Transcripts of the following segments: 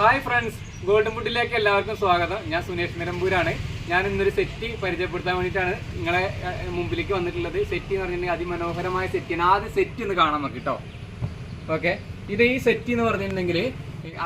Hi friends golden ഫുഡിലേക്ക് എല്ലാവർക്കും സ്വാഗതം. ഞാൻ സുനേഷ് നിലമ്പൂരാണ്. ഞാൻ ഇന്നൊരു സെറ്റ് പരിചയപ്പെടുത്താൻ വേണ്ടിയിട്ടാണ് നിങ്ങളെ മുമ്പിലേക്ക് വന്നിട്ടുള്ളത്. സെറ്റ് എന്ന് പറഞ്ഞിട്ടുണ്ടെങ്കിൽ അതിമനോഹരമായ സെറ്റിയാണ് ആദ്യം സെറ്റ് ഒന്ന് കാണാൻ നോക്കി കേട്ടോ ഓക്കെ ഇത് ഈ സെറ്റ് എന്ന് പറഞ്ഞിട്ടുണ്ടെങ്കിൽ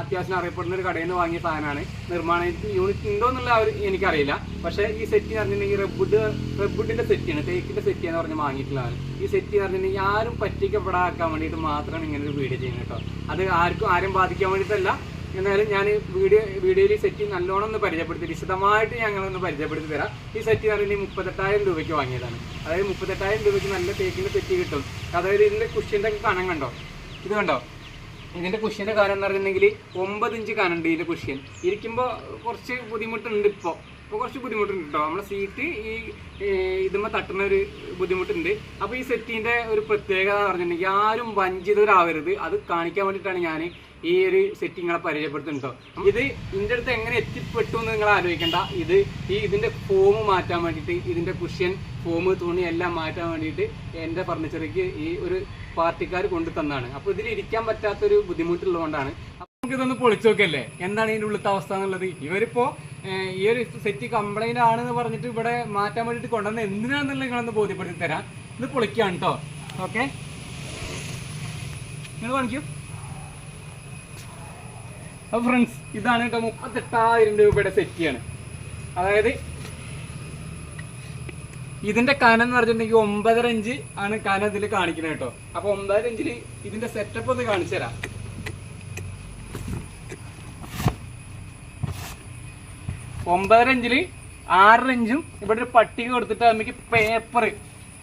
അത്യാവശ്യം അറിയപ്പെടുന്ന ഒരു കടയിൽ നിന്ന് വാങ്ങിയ സാധനമാണ്. നിർമ്മാണ യൂണിറ്റ് ഉണ്ടോ എന്നുള്ള ഒരു എനിക്കറിയില്ല. പക്ഷേ ഈ സെറ്റ് എന്ന് പറഞ്ഞിട്ടുണ്ടെങ്കിൽ റെബുഡ് റെബുഡിന്റെ സെറ്റാണ് തേക്കിന്റെ സെറ്റ് എന്ന് പറഞ്ഞ് വാങ്ങിയിട്ടുള്ളതാണ് ഈ സെറ്റ് എന്ന് പറഞ്ഞിട്ടുണ്ടെങ്കിൽ ആരും പറ്റിക്കപ്പെടാക്കാൻ വേണ്ടിയിട്ട് മാത്രമാണ് ഇങ്ങനെ ഒരു വീഡിയോ ചെയ്യുന്നത് കേട്ടോ അത് ആർക്കും ആരും ബാധിക്കാൻ വേണ്ടിയിട്ടല്ല. എന്നാലും ഞാൻ വീഡിയോ വീഡിയോയിൽ സെറ്റ് നല്ലോണം ഒന്ന് പരിചയപ്പെടുത്തി വിശദമായിട്ട് ഞങ്ങളൊന്ന് പരിചയപ്പെടുത്തി തരാം. ഈ സെറ്റ് എന്ന് പറയുന്നത് മുപ്പത്തെട്ടായിരം രൂപയ്ക്ക് വാങ്ങിയതാണ്. അതായത് മുപ്പത്തെട്ടായിരം രൂപയ്ക്ക് നല്ല തേക്കിന്റെ സെറ്റ് കിട്ടും. അതായത് ഇതിന്റെ കുഷ്യന്റെ കനം കണ്ടോ? ഇത് കണ്ടോ? ഇതിന്റെ കുഷ്യന്റെ കാനം എന്ന് പറഞ്ഞിട്ടുണ്ടെങ്കിൽ ഒമ്പത് ഇഞ്ച് കനുണ്ട് ഇതിന്റെ കുഷ്യൻ ഇരിക്കുമ്പോൾ കുറച്ച് ബുദ്ധിമുട്ടുണ്ട് ഇപ്പോൾ ഇപ്പോൾ കുറച്ച് ബുദ്ധിമുട്ടുണ്ട്? കേട്ടോ നമ്മളെ സീറ്റ് ഈ ഇതുമ്മ തട്ടുന്ന ഒരു ബുദ്ധിമുട്ടുണ്ട്. അപ്പോൾ ഈ സെറ്റിന്റെ ഒരു പ്രത്യേകത എന്ന് പറഞ്ഞിട്ടുണ്ടെങ്കിൽ ആരും വഞ്ചിതരാവരുത്. അത് കാണിക്കാൻ വേണ്ടിയിട്ടാണ് ഞാൻ ഈ ഒരു സെറ്റിങ്ങളെ പരിചയപ്പെടുത്തുന്നുണ്ടോ ഇത് ഇതിന്റെ അടുത്ത് എങ്ങനെ എത്തിപ്പെട്ടു എന്ന് നിങ്ങൾ ആലോചിക്കണ്ട. ഇത് ഈ ഇതിന്റെ ഫോം മാറ്റാൻ വേണ്ടിയിട്ട് ഇതിന്റെ കുഷ്യൻ ഫോം തുണി എല്ലാം മാറ്റാൻ വേണ്ടിയിട്ട് എന്റെ ഫർണിച്ചറിക്ക് ഈ ഒരു പാർട്ടിക്കാർ കൊണ്ടു തന്നാണ്. അപ്പോൾ ഇതിൽ ഇരിക്കാൻ പറ്റാത്തൊരു ബുദ്ധിമുട്ടുള്ളതുകൊണ്ടാണ്. അപ്പൊ നമുക്ക് ഇതൊന്ന് പൊളിച്ചു നോക്കല്ലേ എന്താണ് ഇതിന്റെ ഉള്ളത്തെ അവസ്ഥ എന്നുള്ളത്? ഇവരിപ്പോ ഏഹ്, ഈ ഒരു സെറ്റ് കംപ്ലൈന്റ് ആണെന്ന് പറഞ്ഞിട്ട് ഇവിടെ മാറ്റാൻ വേണ്ടിയിട്ട് കൊണ്ടുവന്ന എന്തിനാണെന്നുള്ള നിങ്ങളൊന്ന് ബോധ്യപ്പെടുത്തി തരാം. ഇത് പൊളിക്കാണ് കേട്ടോ ഓക്കെ നിങ്ങൾ കാണിക്കൂ. അപ്പോൾ ഫ്രണ്ട്സ് ഇതാണ് കേട്ടോ മുപ്പത്തെട്ടായിരം രൂപയുടെ സെറ്റിയാണ് അതായത് ഇതിന്റെ കനം എന്ന് പറഞ്ഞിട്ടുണ്ടെങ്കിൽ ഒമ്പതര ഇഞ്ച് ആണ് കനം ഇതിൽ കാണിക്കുന്നത് കേട്ടോ അപ്പൊ ഒമ്പതര ഇഞ്ചിൽ ഇതിന്റെ സെറ്റപ്പ് ഒന്ന് കാണിച്ചു തരാം. ഒമ്പതര ഇഞ്ചിൽ ആറര ഇഞ്ചും ഇവിടെ ഒരു പട്ടിക കൊടുത്തിട്ട് നമുക്ക് പേപ്പർ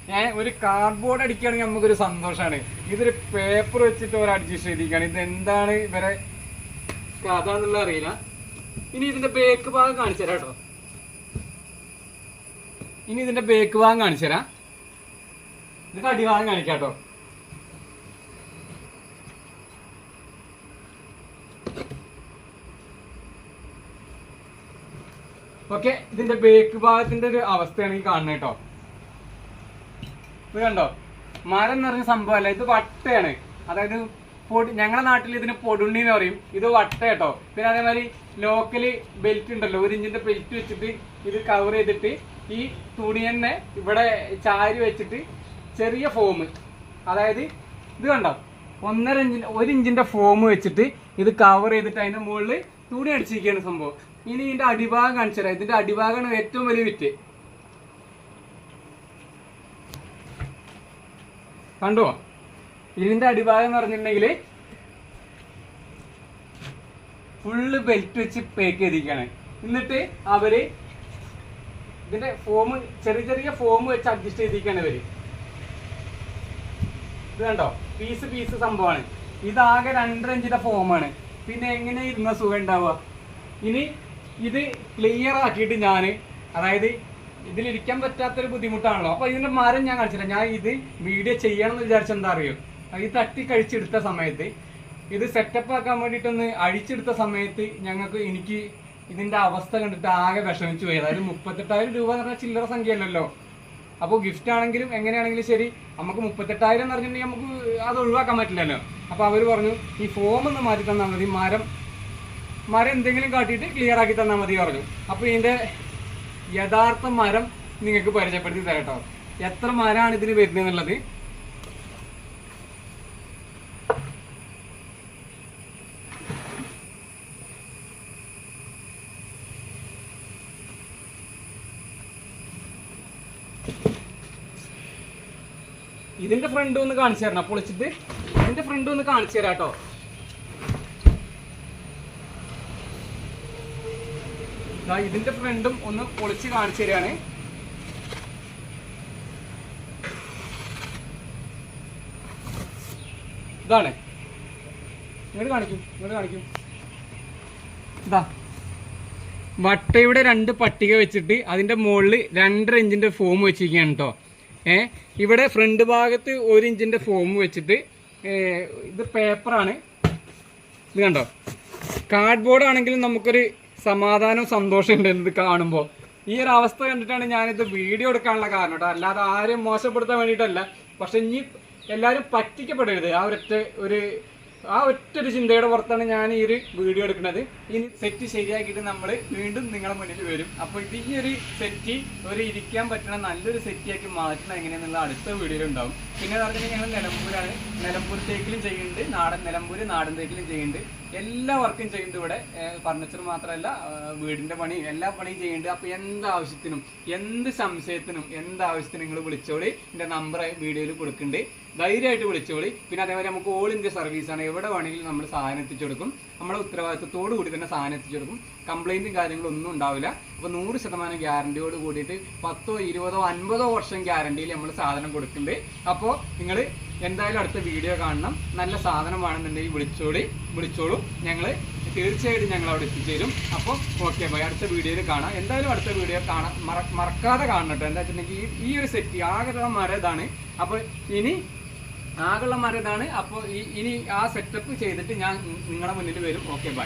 ഞാൻ ഒരു കാർഡ്ബോർഡ് അടിക്കുകയാണെങ്കിൽ നമുക്കൊരു സന്തോഷമാണ് ഇതൊരു പേപ്പർ വെച്ചിട്ട് ഒരു അഡ്ജസ്റ്റ് ചെയ്തിരിക്കുകയാണ്. ഇത് എന്താണ് ഇവരെ കഥ എന്നുള്ള അറിയില്ല. ഇനി ഇതിന്റെ ബേക്ക് ഭാഗം കാണിച്ചു കേട്ടോ. ഇനി ഇതിന്റെ ബേക്ക് ഭാഗം കാണിച്ചു ഇതിന്റെ അടിഭാഗം കാണിക്കാം കേട്ടോ. ഓക്കെ ഇതിന്റെ ബേക്ക് ഭാഗത്തിന്റെ ഒരു അവസ്ഥയാണ് ഈ കാണുന്നത് കേട്ടോ. ഇത് കണ്ടോ? മരം എന്ന് പറഞ്ഞ സംഭവമല്ല ഇത് വട്ടയാണ്. അതായത് പൊടി ഞങ്ങളുടെ നാട്ടിൽ ഇതിന് പൊടുണ്ണി എന്ന് പറയും. ഇത് വട്ട കേട്ടോ. പിന്നെ അതേമാതിരി ലോക്കൽ ബെൽറ്റ് ഉണ്ടല്ലോ ഒരു ഇഞ്ചിന്റെ ബെൽറ്റ് വെച്ചിട്ട് ഇത് കവർ ചെയ്തിട്ട് ഈ തുണി തന്നെ ഇവിടെ ചാരി വെച്ചിട്ട് ചെറിയ ഫോം അതായത് ഇത് കണ്ടോ? ഒന്നര ഇഞ്ചിന്റെ ഒരു ഇഞ്ചിന്റെ ഫോം വെച്ചിട്ട് ഇത് കവർ ചെയ്തിട്ട് അതിന്റെ മുകളിൽ തുണി അടിച്ചിരിക്കുകയാണ് സംഭവം. ഇനി ഇതിന്റെ അടിഭാഗം കാണിച്ചു തരാം. ഇതിന്റെ അടിഭാഗമാണ് ഏറ്റവും വലിയ വിറ്റ്. കണ്ടോ? ഇതിന്റെ അടിഭാഗം എന്ന് പറഞ്ഞിട്ടുണ്ടെങ്കിൽ ഫുള്ള് ബെൽറ്റ് വെച്ച് പേക്ക് ചെയ്തിരിക്കുകയാണ്. എന്നിട്ട് അവർ ഇതിന്റെ ഫോം ചെറിയ ചെറിയ ഫോം വെച്ച് അഡ്ജസ്റ്റ് ചെയ്തിരിക്കുകയാണ് ഇവർ. ഇത് കണ്ടോ? പീസ് പീസ് സംഭവമാണ്. ഇതാകെ രണ്ടര ഇഞ്ചിന്റെ ഫോമാണ് പിന്നെ എങ്ങനെ ഇരുന്ന സുഖം ഉണ്ടാവുക? ഇനി ഇത് ക്ലിയർ ആക്കിയിട്ട് ഞാൻ അതായത് ഇതിലിരിക്കാൻ പറ്റാത്തൊരു ബുദ്ധിമുട്ടാണല്ലോ. അപ്പൊ ഇതിന്റെ മരം ഞാൻ കാണിച്ചില്ല. ഞാൻ ഇത് വീഡിയോ ചെയ്യണം എന്ന് വിചാരിച്ച എന്താ അറിയോ? ഈ തട്ടി കഴിച്ചെടുത്ത സമയത്ത് ഇത് സെറ്റപ്പ് ആക്കാൻ വേണ്ടിയിട്ടൊന്ന് അഴിച്ചെടുത്ത സമയത്ത് ഞങ്ങൾക്ക് എനിക്ക് ഇതിന്റെ അവസ്ഥ കണ്ടിട്ട് ആകെ വിഷമിച്ചു പോയി. അതായത് മുപ്പത്തെട്ടായിരം രൂപ എന്ന് പറഞ്ഞാൽ ചില്ലറ സംഖ്യ അല്ലല്ലോ അപ്പോൾ ഗിഫ്റ്റ് ആണെങ്കിലും എങ്ങനെയാണെങ്കിലും ശരി നമുക്ക് മുപ്പത്തെട്ടായിരം എന്ന് പറഞ്ഞിട്ടുണ്ടെങ്കിൽ നമുക്ക് അത് ഒഴിവാക്കാൻ പറ്റില്ലല്ലോ. അപ്പോൾ അവർ പറഞ്ഞു ഈ ഫോം ഒന്ന് മാറ്റി തന്നാൽ മതി. മരം മരം എന്തെങ്കിലും കാട്ടിയിട്ട് ക്ലിയർ ആക്കി തന്നാൽ മതി പറഞ്ഞു. അപ്പോൾ ഇതിന്റെ യഥാർത്ഥ മരം നിങ്ങൾക്ക് പരിചയപ്പെടുത്തി തരാം കേട്ടോ. എത്ര മരമാണ് ഇതിന് വരുന്നത് എന്നുള്ളത്? ഇതിന്റെ ഫ്രണ്ട് ഒന്ന് കാണിച്ചു തരണം. പൊളിച്ചിട്ട് ഇതിന്റെ ഫ്രണ്ട് ഒന്ന് കാണിച്ചു തരാം കേട്ടോ. ഇതിന്റെ ഫ്രണ്ടും ഒന്ന് പൊളിച്ച് കാണിച്ചു തരികയാണ് ഇതാണ്. ഇങ്ങോട്ട് കാണിക്കും ഇങ്ങോട്ട് കാണിക്കും. ഇതാ. വട്ടയുടെ രണ്ട് പട്ടിക വെച്ചിട്ട് അതിന്റെ മുകളിൽ രണ്ടര ഇഞ്ചിന്റെ ഫോം വെച്ചിരിക്കുകയാണ് കേട്ടോ ഏ ഇവിടെ ഫ്രണ്ട് ഭാഗത്ത് ഒരു ഇഞ്ചിന്റെ ഫോം വെച്ചിട്ട് ഇത് പേപ്പറാണ് ഇത് കണ്ടോ? കാർഡ്ബോർഡ് ആണെങ്കിലും നമുക്കൊരു സമാധാനവും സന്തോഷം ഉണ്ട് ഇത് കാണുമ്പോൾ. ഈ ഒരു അവസ്ഥ കണ്ടിട്ടാണ് ഞാനിത് വീഡിയോ എടുക്കാനുള്ള കാരണം കേട്ടോ. അല്ലാതെ ആരും മോശപ്പെടുത്താൻ വേണ്ടിയിട്ടല്ല. പക്ഷെ ഇനി എല്ലാവരും പറ്റിക്കപ്പെടരുത്. ആ ഒരൊറ്റ ഒരു ആ ഒറ്റ ഒരു ചിന്തയുടെ പുറത്താണ് ഞാൻ ഈ ഒരു വീഡിയോ എടുക്കുന്നത്. ഇനി സെറ്റ് ശരിയാക്കിയിട്ട് നമ്മൾ വീണ്ടും നിങ്ങളുടെ മുന്നിൽ വരും. അപ്പോൾ ഇത് ഈ ഒരു സെറ്റ് ഒരു ഇരിക്കാൻ പറ്റുന്ന നല്ലൊരു സെറ്റിയാക്കി മാറ്റണം എങ്ങനെയാണെന്നുള്ള അടുത്ത വീഡിയോയിൽ ഉണ്ടാവും. പിന്നെ പറഞ്ഞിട്ടുണ്ടെങ്കിൽ ഞങ്ങൾ നിലമ്പൂരാണ്. നിലമ്പൂർ തേക്കിലും ചെയ്യുന്നുണ്ട്. നാടൻ നിലമ്പൂർ നാടൻ തേക്കിലും ചെയ്യുന്നുണ്ട്. എല്ലാ വർക്കും ചെയ്യുന്നുണ്ട് ഇവിടെ. ഫർണിച്ചർ മാത്രമല്ല വീടിന്റെ പണി എല്ലാ പണിയും ചെയ്യുന്നുണ്ട്. അപ്പൊ എന്ത് ആവശ്യത്തിനും എന്ത് സംശയത്തിനും എന്ത് ആവശ്യത്തിനും നിങ്ങൾ വിളിച്ചോളി. എന്റെ നമ്പർ വീഡിയോയിൽ കൊടുക്കുന്നുണ്ട് ധൈര്യമായിട്ട് വിളിച്ചോളി. പിന്നെ അതേപോലെ നമുക്ക് ഓൾ ഇന്ത്യ ആണ്. എവിടെ വേണമെങ്കിലും നമ്മൾ സാധനം എത്തിച്ചു കൊടുക്കും. നമ്മുടെ ഉത്തരവാദിത്തത്തോടു കൂടി തന്നെ സാധനം എത്തിച്ചു കൊടുക്കും. കംപ്ലൈന്റും കാര്യങ്ങളും ഒന്നും ഉണ്ടാവില്ല. അപ്പോൾ നൂറ് ശതമാനം ഗ്യാരണ്ടിയോട് കൂടിയിട്ട് പത്തോ ഇരുപതോ അൻപതോ വർഷം ഗ്യാരണ്ടിയിൽ നമ്മൾ സാധനം കൊടുക്കുന്നുണ്ട് അപ്പോൾ നിങ്ങൾ എന്തായാലും അടുത്ത വീഡിയോ കാണണം. നല്ല സാധനം വേണമെന്നുണ്ടെങ്കിൽ വിളിച്ചോളി. വിളിച്ചോളൂ. ഞങ്ങൾ തീർച്ചയായിട്ടും ഞങ്ങൾ അവിടെ എത്തിച്ചേരും. അപ്പോൾ ഓക്കെ ബൈ അടുത്ത വീഡിയോയിൽ കാണാം. എന്തായാലും അടുത്ത വീഡിയോ കാണാൻ മറ- മറക്കാതെ കാണണം എന്താ വെച്ചിട്ടുണ്ടെങ്കിൽ ഈ- ഒരു സെറ്റ് ആകെയുള്ള മരം ഇതാണ്. അപ്പോൾ ഇനി ആകെയുള്ള മരം ഇതാണ് അപ്പോൾ ഇനി ആ സെറ്റപ്പ് ചെയ്തിട്ട് ഞാൻ നിങ്ങളുടെ മുന്നിൽ വരും. Okay bye